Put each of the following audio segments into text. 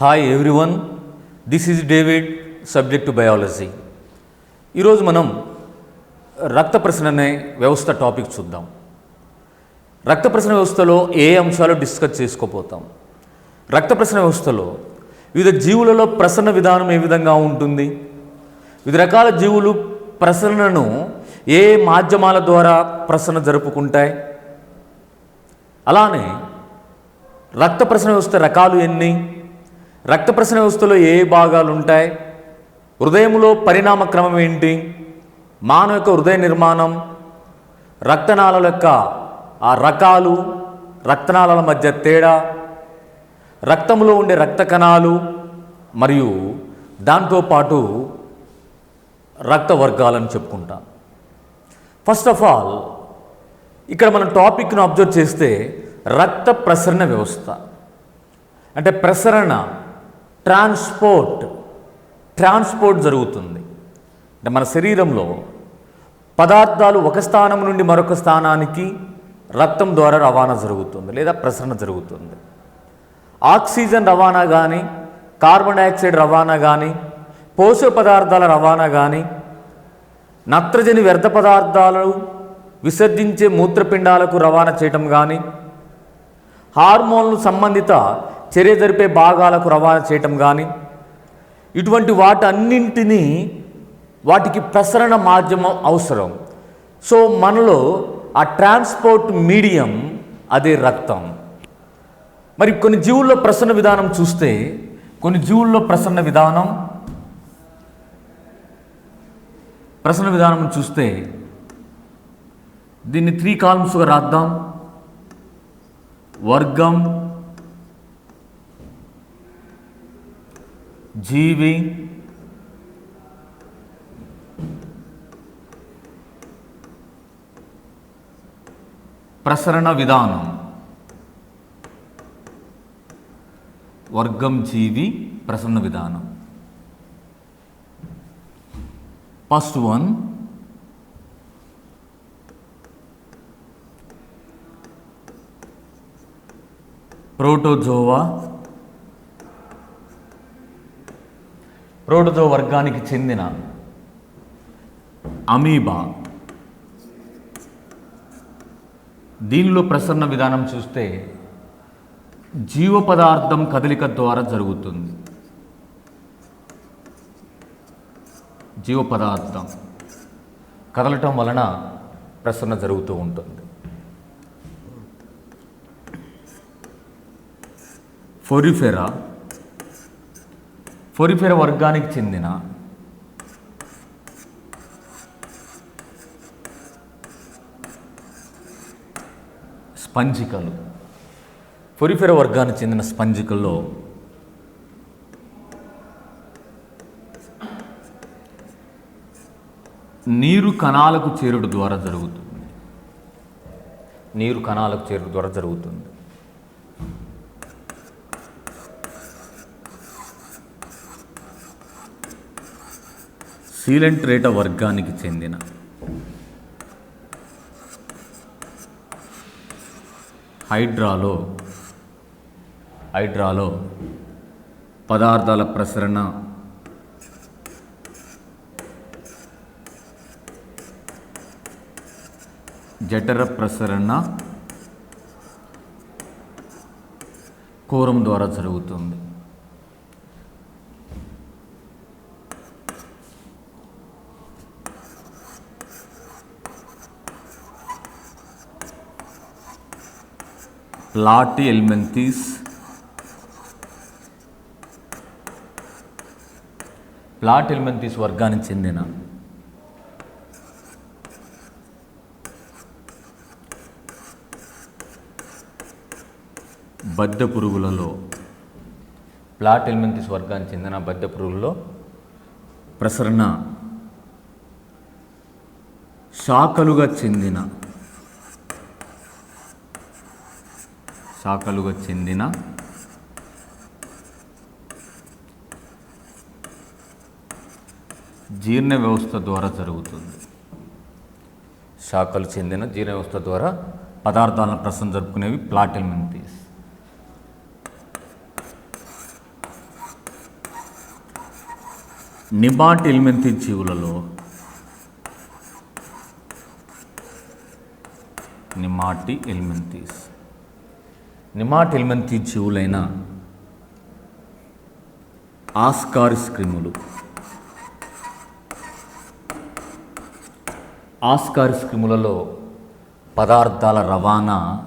Hi everyone this is David subject to biology ఈరోజు మనం రక్త ప్రసరణ అనే వ్యవస్థ టాపిక్ చూద్దాం. రక్త ప్రసరణ వ్యవస్థలో ఏ అంశాలు డిస్కస్ చేసుకోపోతాం రక్త ప్రసరణ వ్యవస్థలో వివిధ జీవులలో ప్రసరణ విధానం ఏ విధంగా ఉంటుంది? వివిధ రకాల జీవులు ప్రసరణను ఏ మాధ్యమాల ద్వారా ప్రసరణ జరుపుకుంటాయి? అలానే రక్త ప్రసరణ వ్యవస్థ రకాలు ఎన్ని? రక్త ప్రసరణ వ్యవస్థలో ఏ భాగాలు ఉంటాయి హృదయంలో పరిణామ క్రమం ఏంటి? మానవ యొక్క హృదయ నిర్మాణం రక్తనాళాల యొక్క ఆ రకాలు రక్తనాళాల మధ్య తేడా రక్తంలో ఉండే రక్త కణాలు మరియు దాంతోపాటు రక్త వర్గాలను చెప్పుకుంటాం. ఫస్ట్ ఆఫ్ ఆల్ ఇక్కడ మనం టాపిక్ను అబ్జర్వ్ చేస్తే రక్త ప్రసరణ వ్యవస్థ. అంటే ప్రసరణ ట్రాన్స్పోర్ట్ ట్రాన్స్పోర్ట్ జరుగుతుంది. అంటే మన శరీరంలో పదార్థాలు ఒక స్థానం నుండి మరొక స్థానానికి రక్తం ద్వారా రవాణా జరుగుతుంది లేదా ప్రసరణ జరుగుతుంది. ఆక్సిజన్ రవాణా కానీ కార్బన్ డైఆక్సైడ్ రవాణా కానీ పోషక పదార్థాల రవాణా కానీ నత్రజని వ్యర్థ పదార్థాలను విసర్జించే మూత్రపిండాలకు రవాణా చేయటం కానీ హార్మోన్లు సంబంధిత చర్య జరిపే భాగాలకు రవాణా చేయటం కానీ ఇటువంటి వాటన్నింటినీ వాటికి ప్రసరణ మాధ్యమం అవసరం. సో మనలో ఆ ట్రాన్స్పోర్ట్ మీడియం అదే రక్తం. మరి కొన్ని జీవుల్లో ప్రసరణ విధానం చూస్తే కొన్ని జీవుల్లో ప్రసరణ విధానం ప్రసరణ విధానం చూస్తే దీన్ని త్రీ కాలమ్స్గా రాద్దాం. వర్గం జీవి. ప్రసరణ విధానం. వర్గం జీవి ప్రసరణ విధానం. ఫస్ట్ వన్ ప్రోటోజోవా ప్రోటోజో వర్గానికి చెందిన అమీబా. దీనిలో ప్రసరణ విధానం చూస్తే జీవ పదార్థం కదలిక ద్వారా జరుగుతుంది. జీవ పదార్థం కదలటం వలన ప్రసరణ జరుగుతూ ఉంటుంది. ఫొరిఫెరా ఫొరిఫెర వర్గానికి చెందిన స్పంజికలు. ఫొరిఫెర వర్గానికి చెందిన స్పంజికల్లో నీరు కణాలకు చేరుడు ద్వారా జరుగుతుంది. నీరు కణాలకు చేరుడు ద్వారా జరుగుతుంది. సీలెంట్ రేట వర్గానికి చెందిన. హైడ్రాలో హైడ్రాలో పదార్థాల ప్రసరణ జఠర ప్రసరణ కోరం ద్వారా జరుగుతుంది. లాటి ఎల్మెంతీస్. ప్లాట్ ఎల్మెంతీస్ వర్గానికి చెందిన బద్దె పురుగులలో ప్లాట్ ఎల్మెంతిస్ వర్గానికి చెందిన బద్దె పురుగులలో ప్రసరణ శాఖలుగా చెందిన శాఖలుగా చెందిన జీర్ణ వ్యవస్థ ద్వారా జరుగుతుంది. శాఖలు చెందిన జీర్ణ వ్యవస్థ ద్వారా పదార్థాలను ప్రసరణ జరుపుకునేవి ప్లాటిల్మెంతీస్ నిబాట్ ఎలిమెంతి జీవులలో నిమాటి ఎలిమెంతీస్ నిమాట్ జీవులైన ఆస్కారిస్ క్రిములు ఆస్కారిస్ క్రిములలో పదార్థాల రవాణా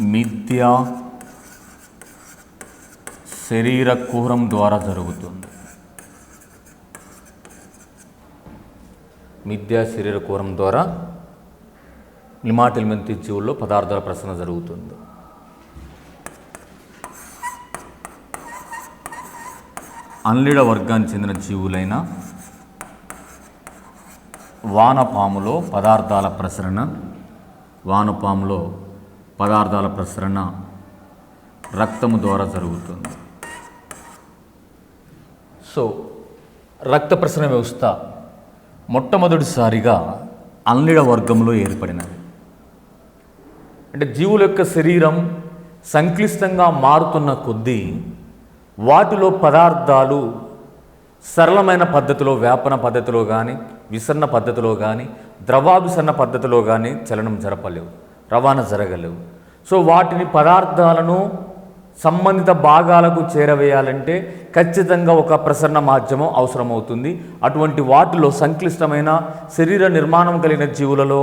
మిథ్య శరీర కుహరం ద్వారా జరుగుతుంది. మిథ్య శరీర కుహరం ద్వారా నిమాటిల్మెంతి జీవుల్లో పదార్థాల ప్రసరణ జరుగుతుంది. అన్లిడ వర్గానికి చెందిన జీవులైన వానపాములో పదార్థాల ప్రసరణ వానపాములో పదార్థాల ప్రసరణ రక్తము ద్వారా జరుగుతుంది. సో రక్త ప్రసరణ వ్యవస్థ మొట్టమొదటిసారిగా అన్లిడ వర్గంలో ఏర్పడినది. అంటే జీవుల యొక్క శరీరం సంక్లిష్టంగా మారుతున్న కొద్దీ వాటిలో పదార్థాలు సరళమైన పద్ధతిలో వ్యాపన పద్ధతిలో కానీ విసరణ పద్ధతిలో కానీ ద్రవాభిసరణ పద్ధతిలో కానీ చలనం జరపలేవు రవాణా జరగలేవు. సో వాటిని పదార్థాలను సంబంధిత భాగాలకు చేరవేయాలంటే ఖచ్చితంగా ఒక ప్రసరణ మాధ్యమం అవసరమవుతుంది. అటువంటి వాటిలో సంక్లిష్టమైన శరీర నిర్మాణం కలిగిన జీవులలో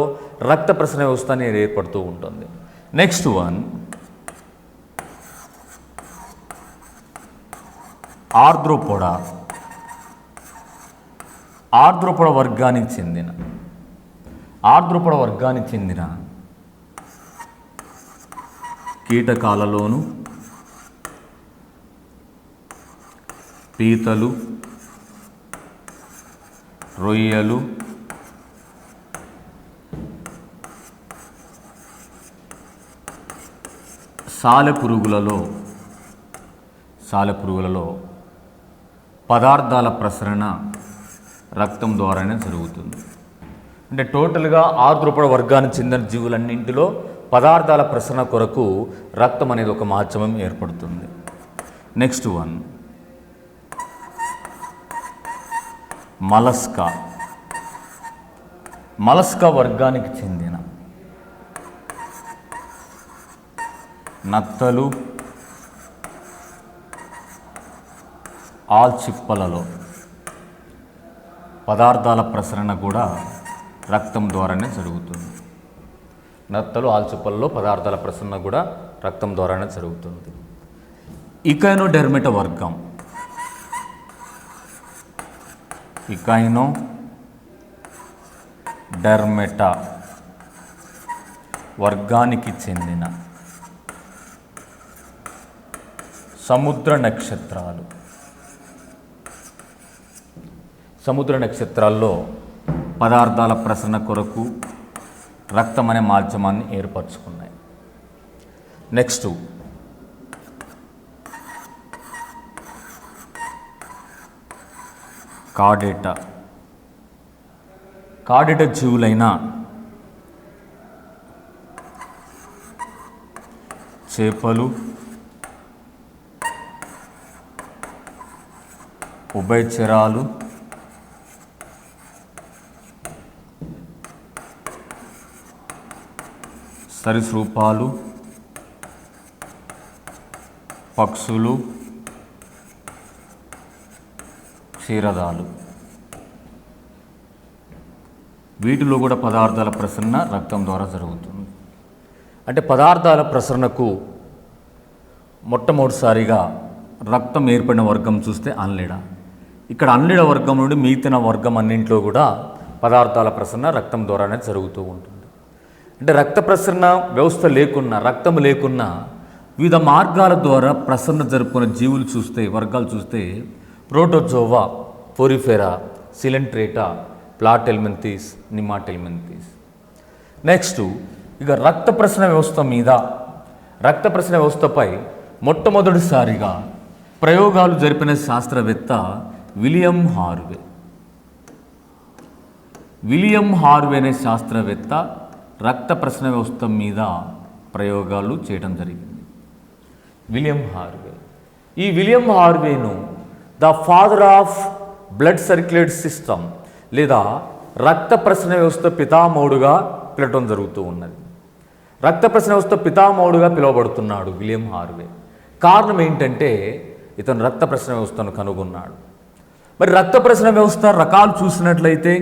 రక్త ప్రసరణ వ్యవస్థ అనేది ఏర్పడుతూ ఉంటుంది. Next one ఆర్ద్రోపొడ. ఆర్ద్రోపొడ వర్గానికి చెందిన. ఆర్ద్రోపొడ వర్గానికి చెందిన కీటకాలలోను పీతలు రొయ్యలు సాలెపురుగులలో సాలెపురుగులలో పదార్థాల ప్రసరణ రక్తం ద్వారానే జరుగుతుంది. అంటే టోటల్గా ఆర్ద్రపడ వర్గానికి చెందిన జీవులన్నింటిలో పదార్థాల ప్రసరణ కొరకు రక్తం అనేది ఒక మాధ్యమం ఏర్పడుతుంది. Next one Mollusca. మలస్కా వర్గానికి చెందిన నత్తలు ఆల్చిప్పలలో పదార్థాల ప్రసరణ కూడా రక్తం ద్వారానే జరుగుతుంది. నత్తలు ఆల్చిప్పలలో పదార్థాల ప్రసరణ కూడా రక్తం ద్వారానే జరుగుతుంది. ఇకైనో డెర్మిట వర్గం ఇకైనో డెర్మెటా వర్గానికి చెందిన సముద్ర నక్షత్రాలు. సముద్ర నక్షత్రాల్లో పదార్థాల ప్రసరణ కొరకు రక్తం అనే మాధ్యమాన్ని ఏర్పరచుకున్నాయి. నెక్స్ట్ కాడేట. కాడేట జీవులైన చేపలు ఉభయచరాలు సరీసృపాలు పక్షులు క్షీరదాలు. వీటిలో కూడా పదార్థాల ప్రసరణ రక్తం ద్వారా జరుగుతుంది. అంటే పదార్థాల ప్రసరణకు మొట్టమొదటిసారిగా రక్తం ఏర్పడిన వర్గం చూస్తే అన్లిడ? ఇక్కడ అన్లిడ వర్గం నుండి మిగిలిన వర్గం అన్నింట్లో కూడా పదార్థాల ప్రసరణ రక్తం ద్వారానే జరుగుతూ ఉంటుంది. అంటే రక్త ప్రసరణ వ్యవస్థ లేకున్నా రక్తం లేకున్నా వివిధ మార్గాల ద్వారా ప్రసరణ జరుపుకునే జీవులు చూస్తే వర్గాలు చూస్తే protozoa porifera coelenterata platyhelminthes nematoda next ఇక రక్త ప్రసరణ వ్యవస్థ మీద రక్త ప్రసరణ వ్యవస్థపై మొట్టమొదటిసారిగా ప్రయోగాలు జరిపిన శాస్త్రవేత్త విలియం హార్వే. విలియం హార్వే అనే శాస్త్రవేత్త రక్త ప్రశ్న వ్యవస్థ మీద ప్రయోగాలు చేయడం జరిగింది. William Harvey. ఈ William హార్వేను the father of blood circulate system లేదా రక్త ప్రసరణ వ్యవస్థ పితామౌడుగా పిలటం జరుగుతూ ఉన్నది. రక్త ప్రసరణ వ్యవస్థ పితామౌడుగా పిలువబడుతున్నాడు విలియం హార్వే. కారణం ఏంటంటే ఇతను రక్త ప్రసరణ వ్యవస్థను కనుగొన్నాడు. మరి రక్త ప్రసరణ వ్యవస్థ రకాలు చూసినట్లయితే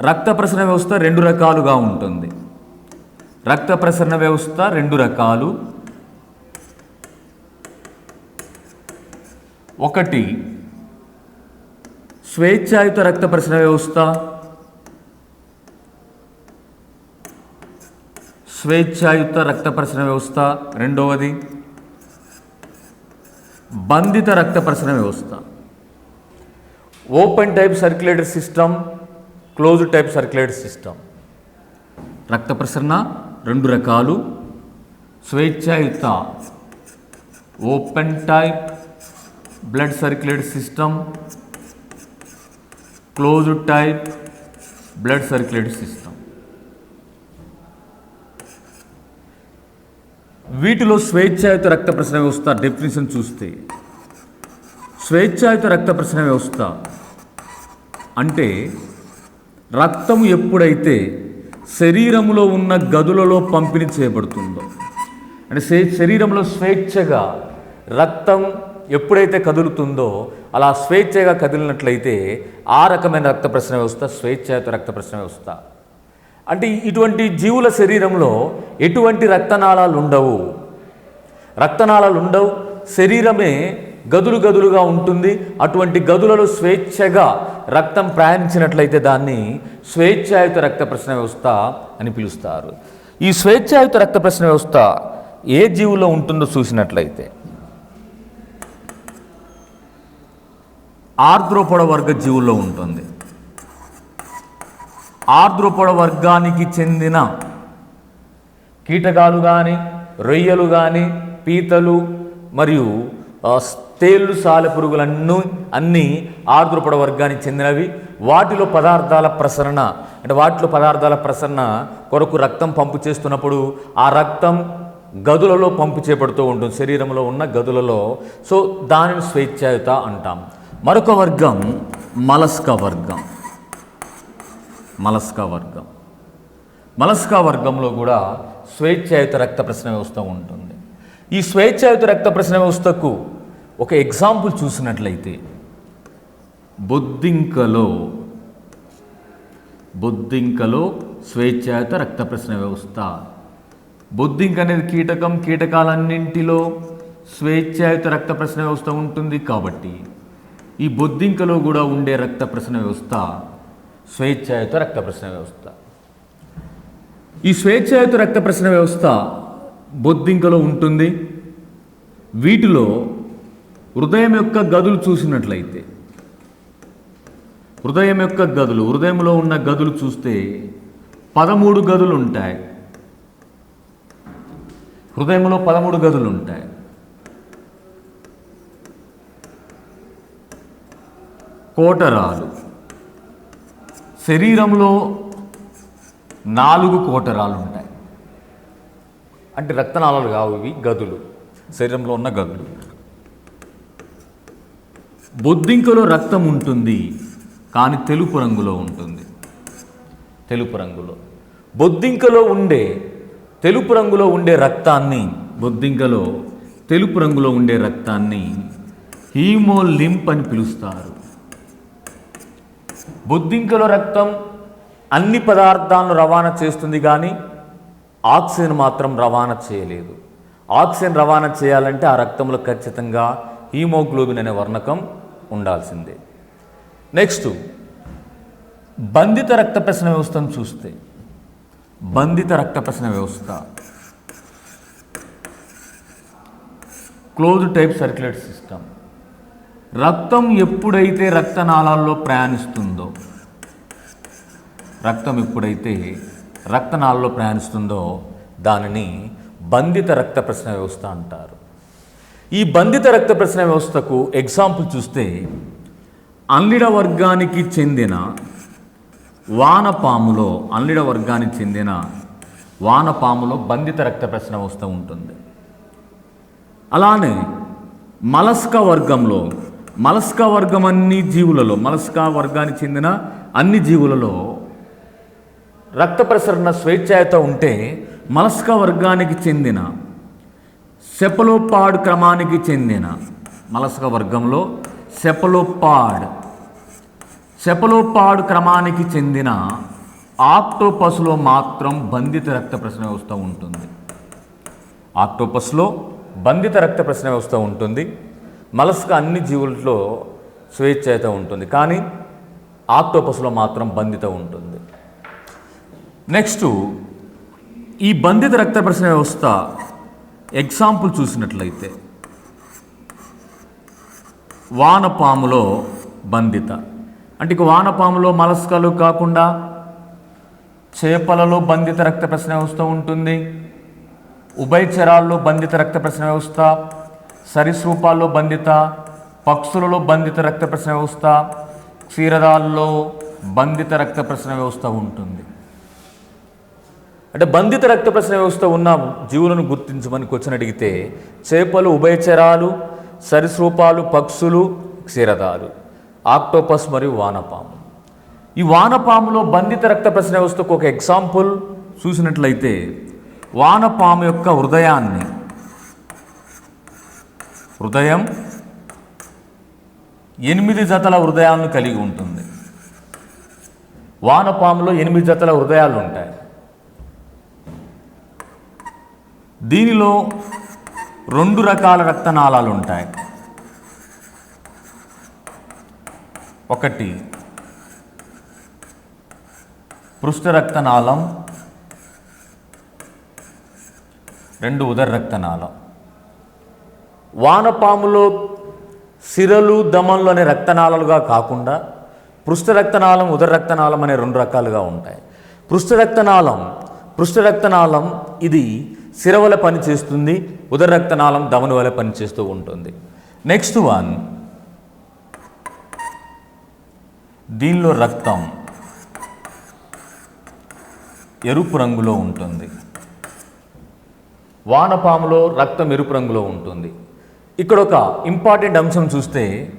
రక్త ప్రసరణ వ్యవస్థ రెండు రకాలుగా ఉంటుంది. రక్త ప్రసరణ వ్యవస్థ రెండు రకాలు. ఒకటి స్వేచ్ఛాయుత రక్త ప్రసరణ వ్యవస్థ. స్వేచ్ఛాయుత రక్త ప్రసరణ వ్యవస్థ. రెండవది బంధిత రక్త ప్రసరణ వ్యవస్థ. Open type circulator system close type circulator system రక్త ప్రసరణ రెండు రకాలు. స్వేచ్ఛాయుత open type blood circulator system closed type blood circulator system వీటిలో స్వేచ్ఛాయుత రక్త ప్రసరణ వ్యవస్థ డెఫినేషన్ చూస్తే స్వేచ్ఛాయుత రక్త ప్రసరణ వ్యవస్థ. అంటే రక్తం ఎప్పుడైతే శరీరంలో ఉన్న గదులలో పంపిణీ చేయబడుతుందో అంటే శరీరంలో స్వేచ్ఛగా రక్తం ఎప్పుడైతే కదులుతుందో అలా స్వేచ్ఛగా కదిలినట్లయితే ఆ రకమైన రక్త ప్రసరణ వ్యవస్థ స్వేచ్ఛాయుత రక్త ప్రసరణ వ్యవస్థ. అంటే ఇటువంటి జీవుల శరీరంలో ఎటువంటి రక్తనాళాలు ఉండవు రక్తనాళాలు ఉండవు శరీరమే గదులు గదులుగా ఉంటుంది. అటువంటి గదులలో స్వేచ్ఛగా రక్తం ప్రయాణించినట్లయితే దాన్ని స్వేచ్ఛాయుత రక్త ప్రశ్న వ్యవస్థ అని పిలుస్తారు. ఈ స్వేచ్ఛాయుత రక్త ప్రశ్న వ్యవస్థ ఏ జీవులో ఉంటుందో చూసినట్లయితే ఆర్ద్రోపొడ వర్గ జీవుల్లో ఉంటుంది. ఆర్ద్రోపొడ వర్గానికి చెందిన కీటకాలు కానీ రొయ్యలు కానీ పీతలు మరియు తేళ్ళు సాల పురుగులన్నీ అన్నీ ఆర్ద్రపడ వర్గానికి చెందినవి. వాటిలో పదార్థాల ప్రసరణ అంటే వాటిలో పదార్థాల ప్రసరణ కొరకు రక్తం పంపు చేస్తున్నప్పుడు ఆ రక్తం గదులలో పంపు చేపడుతూ ఉంటుంది. శరీరంలో ఉన్న గదులలో. సో దానిని స్వేచ్ఛాయుత అంటాం. మరొక వర్గం మలస్క వర్గం. మలస్కా వర్గం. మలస్క వర్గంలో కూడా స్వేచ్ఛాయుత రక్త ప్రసరణ వ్యవస్థ ఉంటుంది. ఈ స్వేచ్ఛాయుత రక్త ప్రసరణ వ్యవస్థకు ఒక ఎగ్జాంపుల్ చూసినట్లయితే బొద్దింకలో బొద్దింకలో స్వేచ్ఛాయుత రక్త ప్రసరణ వ్యవస్థ. బొద్దింక అనేది కీటకం కీటకాలన్నింటిలో స్వేచ్ఛాయుత రక్త ప్రసరణ వ్యవస్థ ఉంటుంది కాబట్టి ఈ బొద్దింకలో కూడా ఉండే రక్త ప్రసరణ వ్యవస్థ స్వేచ్ఛాయుత రక్త ప్రసరణ వ్యవస్థ. ఈ స్వేచ్ఛాయుత రక్త ప్రసరణ వ్యవస్థ బొద్దింకలో ఉంటుంది. వీటిలో హృదయం యొక్క గదులు చూసినట్లయితే హృదయం యొక్క గదులు హృదయంలో ఉన్న గదులు చూస్తే పదమూడు గదులు ఉంటాయి. హృదయంలో పదమూడు గదులు ఉంటాయి. కోటరాలు. శరీరంలో నాలుగు కోటరాలు ఉంటాయి. అంటే రక్తనాళాలు కావు ఇవి గదులు. శరీరంలో ఉన్న గదులు. బొద్దింకలో రక్తం ఉంటుంది కానీ తెలుపు రంగులో ఉంటుంది. తెలుపు రంగులో. బొద్దింకలో ఉండే తెలుపు రంగులో ఉండే రక్తాన్ని బొద్దింకలో తెలుపు రంగులో ఉండే రక్తాన్ని హీమోలింప్ అని పిలుస్తారు. బొద్దింకలో రక్తం అన్ని పదార్థాలను రవాణా చేస్తుంది కానీ ఆక్సిజన్ మాత్రం రవాణా చేయలేదు. ఆక్సిజన్ రవాణా చేయాలంటే ఆ రక్తంలో ఖచ్చితంగా హీమోగ్లోబిన్ అనే వర్ణకం ఉండాల్సిందే. నెక్స్ట్ బంధిత రక్త ప్రసరణ వ్యవస్థను చూస్తే. బంధిత రక్తప్రసరణ వ్యవస్థ. క్లోజ్ టైప్ సర్క్యులేట్ సిస్టమ్ రక్తం ఎప్పుడైతే రక్తనాళాల్లో ప్రయాణిస్తుందో రక్తం ఎప్పుడైతే రక్తనాళాల్లో ప్రయాణిస్తుందో దానిని బంధిత రక్త ప్రసరణ వ్యవస్థ అంటారు. ఈ బంధిత రక్త ప్రసరణ వ్యవస్థకు ఎగ్జాంపుల్ చూస్తే అల్లిడ వర్గానికి చెందిన వానపాములో అల్లిడ వర్గానికి చెందిన వానపాములో బంధిత రక్త ప్రసరణ వ్యవస్థ ఉంటుంది. అలానే మలస్క వర్గంలో మలస్క వర్గం అన్ని జీవులలో మలస్క వర్గానికి చెందిన అన్ని జీవులలో రక్త ప్రసరణ స్వేచ్ఛాయత ఉంటే మలస్క వర్గానికి చెందిన సెపలోపాడ్ క్రమానికి చెందిన మలస్క వర్గంలో సెపలోపాడ్ సెపలోపాడ్ క్రమానికి చెందిన ఆక్టోపస్లో మాత్రం బంధిత రక్త ప్రసరణ వ్యవస్థ ఉంటుంది. ఆక్టోపస్లో బంధిత రక్త ప్రసరణ వ్యవస్థ ఉంటుంది. మలస్క అన్ని జీవులలో అయితే ఉంటుంది. కానీ ఆక్టోపస్లో మాత్రం బంధిత ఉంటుంది. నెక్స్ట్ ఈ బంధిత రక్త ప్రసరణ వ్యవస్థ ఎగ్జాంపుల్ చూసినట్లయితే వానపాములో బంధిత. అంటే ఇక వానపాములో మలస్కలు కాకుండా చేపలలో బంధిత రక్త ప్రసరణ వ్యవస్థ ఉంటుంది. ఉభయచరాల్లో బంధిత రక్త ప్రసరణ వ్యవస్థ సరీసృపాల్లో బంధిత పక్షులలో బంధిత రక్త ప్రసరణ వ్యవస్థ క్షీరదాల్లో బంధిత రక్త ప్రసరణ వ్యవస్థ ఉంటుంది. అంటే బంధిత రక్త ప్రసరణ వ్యవస్థ ఉన్న జీవులను గుర్తించమని క్వశ్చన్ అడిగితే చేపలు ఉభయచరాలు సరీసృపాలు పక్షులు క్షీరదాలు ఆక్టోపస్ మరియు వానపాము. ఈ వానపాములో బంధిత రక్త ప్రసరణ వ్యవస్థకు ఒక ఎగ్జాంపుల్ చూసినట్లయితే వానపాము యొక్క హృదయాన్ని హృదయం ఎనిమిది జతల హృదయాలను కలిగి ఉంటుంది. వానపాములో ఎనిమిది జతల హృదయాలు ఉంటాయి. దీనిలో రెండు రకాల రక్తనాళాలు ఉంటాయి ఒకటి పృష్ఠ రక్తనాళం. రెండు ఉదర రక్తనాళం. వానపాములో సిరలు దమన్లు అనే రక్తనాళాలుగా కాకుండా పృష్ఠ రక్తనాళం ఉదర రక్తనాళం అనే రెండు రకాలుగా ఉంటాయి. పృష్ఠ రక్తనాళం పృష్ఠ రక్తనాళం ఇది సిరవల పనిచేస్తుంది ఉదర రక్తనాళం దమను వల్ల పనిచేస్తూ ఉంటుంది. నెక్స్ట్ వన్ దీనిలో రక్తం ఎరుపు రంగులో ఉంటుంది. వానపాములో రక్తం ఎరుపు రంగులో ఉంటుంది. ఇక్కడ ఒక ఇంపార్టెంట్ అంశం చూస్తే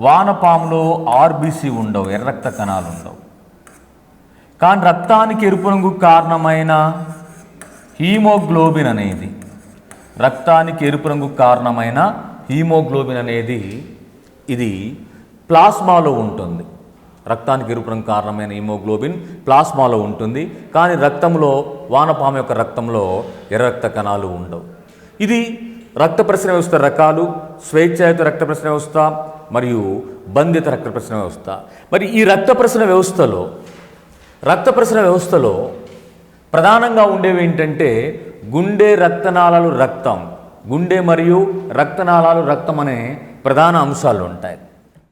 వానపాములో ఆర్బీసీ ఉండవు ఎర్ర రక్త కణాలు ఉండవు. కానీ రక్తానికి ఎరుపు రంగు కారణమైన హీమోగ్లోబిన్ అనేది రక్తానికి ఎరుపు రంగు కారణమైన హీమోగ్లోబిన్ అనేది ఇది ప్లాస్మాలో ఉంటుంది. రక్తానికి ఎరుపు రంగు కారణమైన హీమోగ్లోబిన్ ప్లాస్మాలో ఉంటుంది. కానీ రక్తంలో వానపాము యొక్క రక్తంలో ఎర్ర రక్త కణాలు ఉండవు. ఇది రక్త ప్రసరణ వ్యవస్థ రకాలు స్వేచ్ఛాయుత రక్త ప్రసరణ వ్యవస్థ మరియు బంధిత రక్త ప్రసరణ వ్యవస్థ. మరి ఈ రక్త ప్రసరణ వ్యవస్థలో రక్త ప్రసరణ వ్యవస్థలో ప్రధానంగా ఉండేవి ఏంటంటే గుండె రక్తనాళాలు రక్తం. గుండె మరియు రక్తనాళాలు రక్తం అనే ప్రధాన అంశాలు ఉంటాయి.